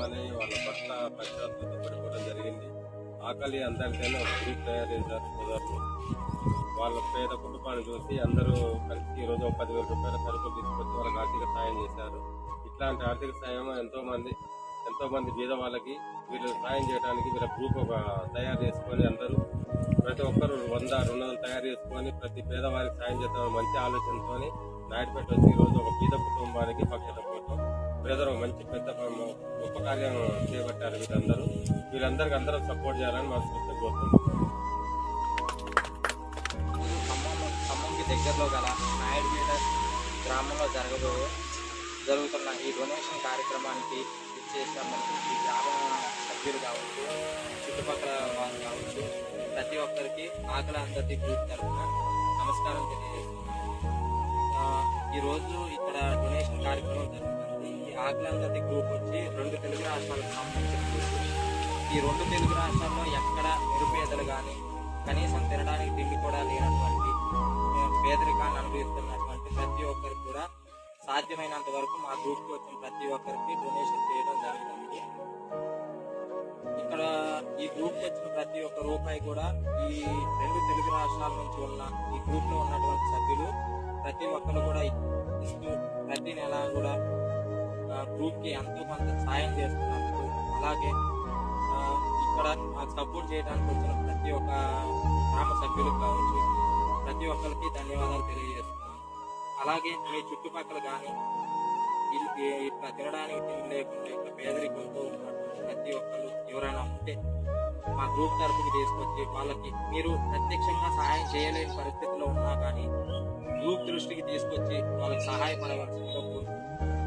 వాళ్ళ పట్ల ప్రశాంతత పడిపోవడం జరిగింది. ఆకలి అందరికైనా ఒక గ్రూప్ తయారు చేశారు సోదరులు వాళ్ళ పేద కుటుంబాన్ని చూసి అందరూ కలిసి ఈరోజు రోజు ఒక పదివేల రూపాయల సరుకులు తీసుకొచ్చి వాళ్ళకి ఆర్థిక సాయం చేశారు. ఇట్లాంటి ఆర్థిక సాయం ఎంతో మంది ఎంతో మంది బీద వాళ్ళకి వీళ్ళు సాయం చేయడానికి వీళ్ళ గ్రూప్ ఒక తయారు చేసుకొని అందరూ ప్రతి ఒక్కరు వంద రెండు వందలు తయారు చేసుకొని ప్రతి పేదవారికి సాయం చేద్దామని మంచి ఆలోచనతో నాయుడుపేట వచ్చి ఈరోజు రోజు ఒక బీద కుటుంబానికి పక్షత కోసం మంచి పెద్ద గొప్ప కార్యం చేపట్టారు వీళ్ళందరూ వీళ్ళందరికీ అందరూ సపోర్ట్ చేయాలని మనస్ఫూర్తిగా కోరుతున్నాం ఖమ్మంకి దగ్గరలో గల నాయుడుపేట గ్రామంలో జరగబోయే జరుగుతున్న ఈ డొనేషన్ కార్యక్రమానికి ఇచ్చేసిన మనకి ఈ గ్రామ సభ్యులు కావచ్చు చుట్టుపక్కల వారు కావచ్చు ప్రతి ఒక్కరికి ఆకలి అందరి గ్రూప్ తరఫున నమస్కారం తెలియజేస్తున్నాను. ఈరోజు ఇక్కడ డొనేషన్ కార్యక్రమం జరుగుతుంది. కాకినాడ గ్రూప్ వచ్చి రెండు తెలుగు రాష్ట్రాలకు సంబంధించిన ఈ రెండు తెలుగు రాష్ట్రాల్లో ఎక్కడ నిరుపేదలు కానీ కనీసం తినడానికి తిండి కూడా లేనటువంటి పేదరికాన్ని అనుభవిస్తున్నటువంటి ప్రతి ఒక్కరికి కూడా సాధ్యమైనంత వరకు మా గ్రూప్కి వచ్చిన ప్రతి ఒక్కరికి డొనేషన్ చేయడం జరుగుతుంది. ఇక్కడ ఈ గ్రూప్కి వచ్చిన ప్రతి ఒక్క రూపాయి కూడా ఈ రెండు తెలుగు రాష్ట్రాల నుంచి ఉన్న ఈ గ్రూప్లో ఉన్నటువంటి సభ్యులు ప్రతి ఒక్కరు కూడా ఇస్తూ ప్రతి నెల కూడా గ్రూప్కి ఎంతో కొంత సాయం చేస్తున్నందుకు అలాగే ఇక్కడ మాకు సపోర్ట్ చేయడానికి వచ్చిన ప్రతి ఒక్క గ్రామ సభ్యులకు కావచ్చు ప్రతి ఒక్కరికి ధన్యవాదాలు తెలియజేస్తున్నాను. అలాగే మీ చుట్టుపక్కల కానీ ఇట్లా తినడానికి తిండి లేకుండా ఇట్లా పేదరికంతో ఉన్నటువంటి ప్రతి ఒక్కరు ఎవరైనా ఉంటే మా గ్రూప్ తరఫుకి తీసుకొచ్చి వాళ్ళకి మీరు ప్రత్యక్షంగా సహాయం చేయలేని పరిస్థితిలో ఉన్నా కానీ గ్రూప్ దృష్టికి తీసుకొచ్చి వాళ్ళకి సహాయపడవలసిందిగా కోరుకుంటున్నాను.